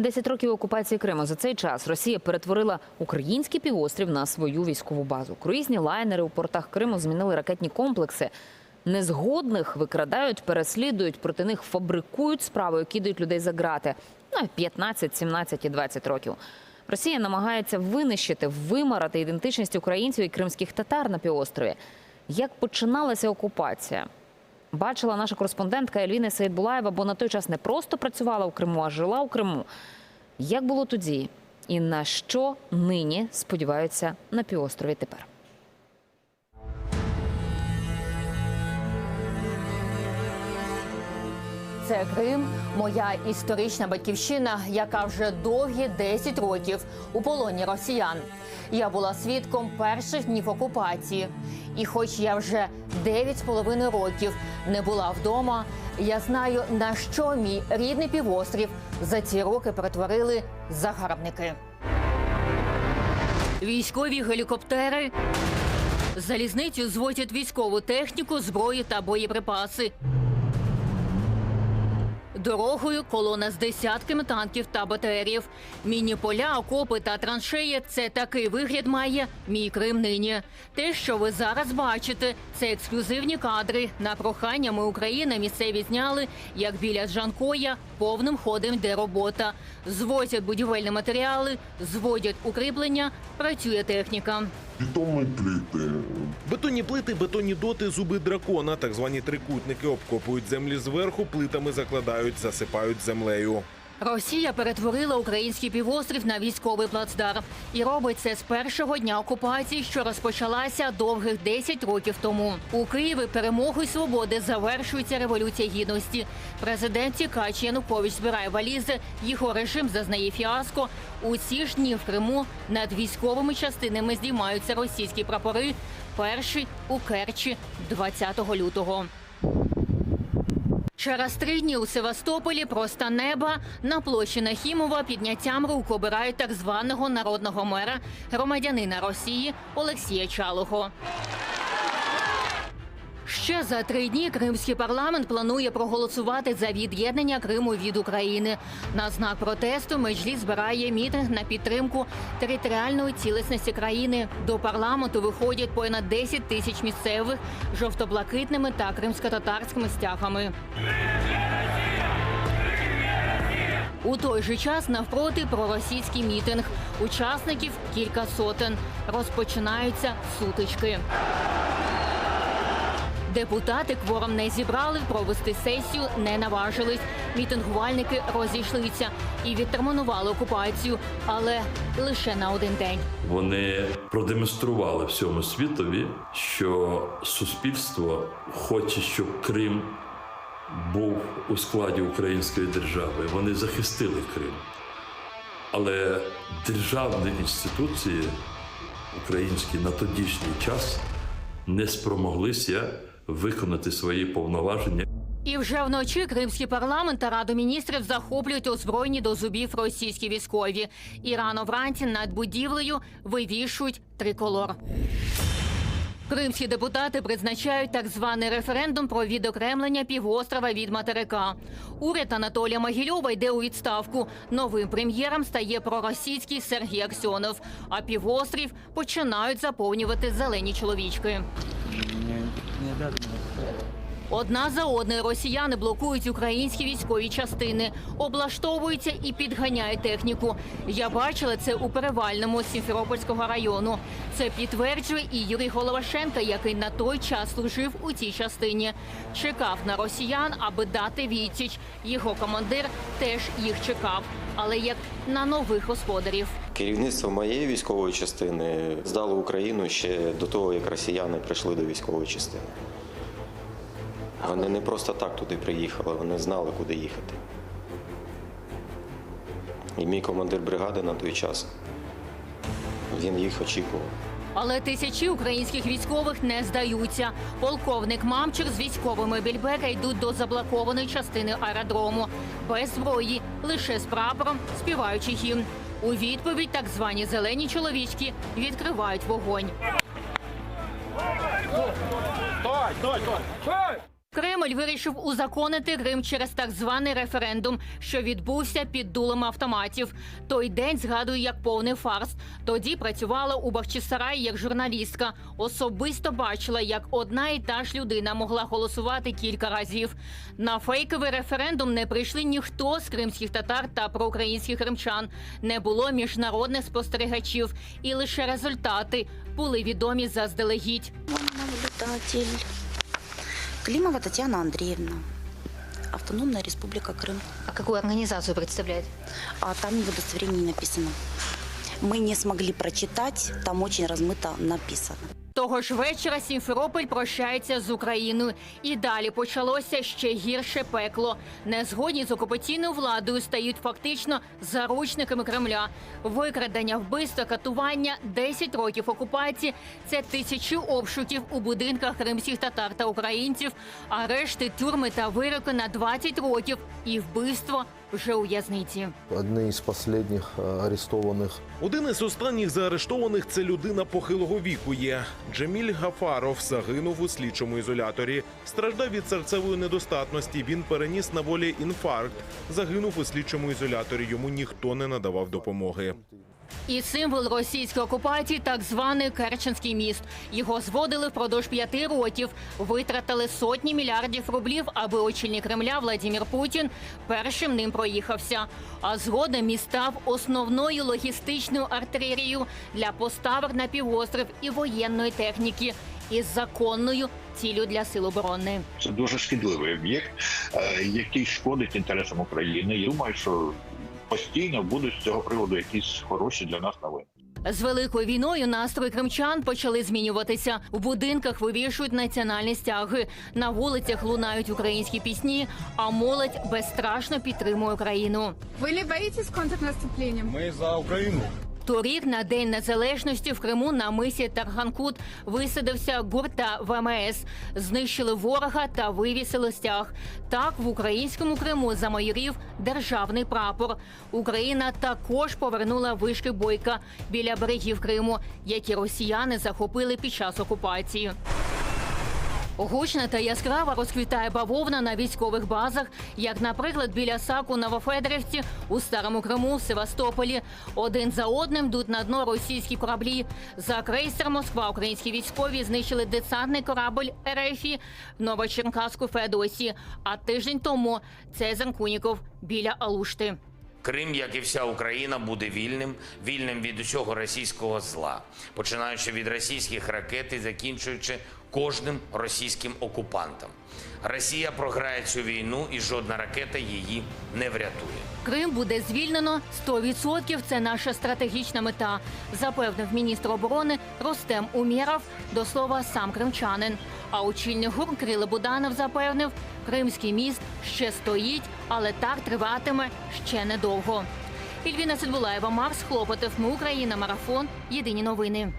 Десять років окупації Криму. За цей час Росія перетворила український півострів на свою військову базу. Круїзні лайнери у портах Криму змінили ракетні комплекси. Незгодних викрадають, переслідують, проти них фабрикують справи, кидають людей за грати. Ну, 15, 17 і 20 років. Росія намагається винищити, вимарати ідентичність українців і кримських татар на півострові. Як починалася окупація? Бачила наша кореспондентка Ельвіна Саїдбулаєва, бо на той час не просто працювала у Криму, а жила у Криму. Як було тоді і на що нині сподіваються на півострові тепер? Це Крим, моя історична батьківщина, яка вже довгі 10 років у полоні росіян. Я була свідком перших днів окупації. І хоч я вже 9,5 років не була вдома, я знаю, на що мій рідний півострів за ці роки перетворили загарбники. Військові гелікоптери залізницю звозять військову техніку, зброю та боєприпаси. Дорогою колона з десятками танків та БТРів. Міні-поля, окопи та траншеї – це такий вигляд має мій Крим нині. Те, що ви зараз бачите, це ексклюзивні кадри. На прохання ми України місцеві зняли, як біля Джанкоя повним ходом йде робота. Звозять будівельні матеріали, зводять укріплення, працює техніка. Бетонні плити, Бетонні плити, бетонні доти, зуби дракона, так звані трикутники обкопують землі зверху, плитами закладають, засипають землею. Росія перетворила український півострів на військовий плацдарм і робить це з першого дня окупації, що розпочалася довгих 10 років тому. У Києві перемогою свободи завершується революція гідності. Президент Тікач Янукович збирає валізи. Його режим зазнає фіаско. У ці ж дні в Криму над військовими частинами здіймаються російські прапори. Перший у Керчі 20 лютого. Через три дні у Севастополі просто неба на площі Нахімова підняттям рук обирають так званого народного мера громадянина Росії Олексія Чалого. Ще за три дні кримський парламент планує проголосувати за від'єднання Криму від України. На знак протесту Меджліс збирає мітинг на підтримку територіальної цілісності країни. До парламенту виходять понад 10 тисяч місцевих жовто-блакитними та кримсько-татарськими стягами. У той же час навпроти проросійський мітинг. Учасників кілька сотень. Розпочинаються сутички. Депутати кворум не зібрали, провести сесію не наважились. Мітингувальники розійшлися і відтермінували окупацію, але лише на один день. Вони продемонстрували всьому світові, що суспільство хоче, щоб Крим був у складі української держави. Вони захистили Крим. Але державні інституції українські на тодішній час не спромоглися виконати свої повноваження. І вже вночі кримський парламент та раду міністрів захоплюють озброєні до зубів російські військові. І рано вранці над будівлею вивішують триколор. Кримські депутати призначають так званий референдум про відокремлення півострова від материка. Уряд Анатолія Могильова йде у відставку. Новим прем'єром стає проросійський Сергій Аксьонов. А півострів починають заповнювати зелені чоловічки. Одна за одною росіяни блокують українські військові частини, облаштовуються і підганяють техніку. Я бачила це у перевальному Сімферопольського району. Це підтверджує і Юрій Головашенко, який на той час служив у цій частині. Чекав на росіян, аби дати відсіч. Його командир теж їх чекав, але як на нових господарів. Керівництво моєї військової частини здало Україну ще до того, як росіяни прийшли до військової частини. Вони не просто так туди приїхали, вони знали, куди їхати. І мій командир бригади на той час він їх очікував. Але тисячі українських військових не здаються. Полковник Мамчик з військовими Більбека йдуть до заблокованої частини аеродрому. Без зброї, лише з прапором, співаючи гімн. У відповідь так звані зелені чоловічки відкривають вогонь. Кремль вирішив узаконити Крим через так званий референдум, що відбувся під дулами автоматів. Той день згадую як повний фарс. Тоді працювала у Бахчисараї як журналістка. Особисто бачила, як одна і та ж людина могла голосувати кілька разів. На фейковий референдум не прийшли ніхто з кримських татар та проукраїнських кримчан. Не було міжнародних спостерігачів, і лише результати були відомі заздалегідь. Наблюдатель. Климова Татьяна Андреевна. Автономная республика Крым. А какую организацию представляет? А там в удостоверении написано. Мы не смогли прочитать, там очень размыто написано. Того ж вечора Сімферополь прощається з Україною. І далі почалося ще гірше пекло. Незгодні з окупаційною владою стають фактично заручниками Кремля. Викрадення, вбивства, катування, 10 років окупації це тисячі обшуків у будинках кримських татар та українців, арешти, тюрми та вироки на 20 років і вбивство вже у в'язниці. Одни из арештованих. э, Один із останніх заарештованих це людина похилого віку є. Джеміль Гафаров загинув у слідчому ізоляторі. Страждав від серцевої недостатності. Він переніс на волі інфаркт. Загинув у слідчому ізоляторі. Йому ніхто не надавав допомоги. І символ російської окупації так званий Керченський міст. Його зводили впродовж п'яти років. Витратили сотні мільярдів рублів, аби очільник Кремля Владимир Путін першим ним проїхався. А згодом міст став основною логістичною артерією для поставок на півострів і воєнної техніки із законною ціллю для сил оборони. Це дуже шкідливий об'єкт, е, який шкодить інтересам України. Я думаю, що постійно будуть з цього приводу якісь хороші для нас новини. З великою війною настрої кримчан почали змінюватися. У будинках вивішують національні стяги. На вулицях лунають українські пісні, а молодь безстрашно підтримує Україну. Ви не боитесь контрнаступления? Ми за Україну. Торік на День Незалежності в Криму на мисі Тарганкут висадився гурта ВМС. Знищили ворога та вивісили стяг. Так в українському Криму замайорів державний прапор. Україна також повернула вишки бойка біля берегів Криму, які росіяни захопили під час окупації. Гучна та яскрава розквітає бавовна на військових базах, як, наприклад, біля Саку Новофедорівці у Старому Криму, в Севастополі. Один за одним йдуть на дно російські кораблі. За крейсер Москва українські військові знищили десантний корабль РФі в Новочеркаську Феодосії. А тиждень тому Цезар Куніков біля Алушти. Крим, як і вся Україна, буде вільним, вільним від усього російського зла, починаючи від російських ракет і закінчуючи кожним російським окупантом. Росія програє цю війну, і жодна ракета її не врятує. Крим буде звільнено 100% – Це наша стратегічна мета, запевнив міністр оборони Ростем Умєров, до слова сам кримчанин. А очільний гур Кирило Буданов запевнив, кримський міст ще стоїть, але так триватиме ще недовго. Ільвіна Сидбулаєва, Марс Хлопотов. Ми Україна. Марафон. Єдині новини.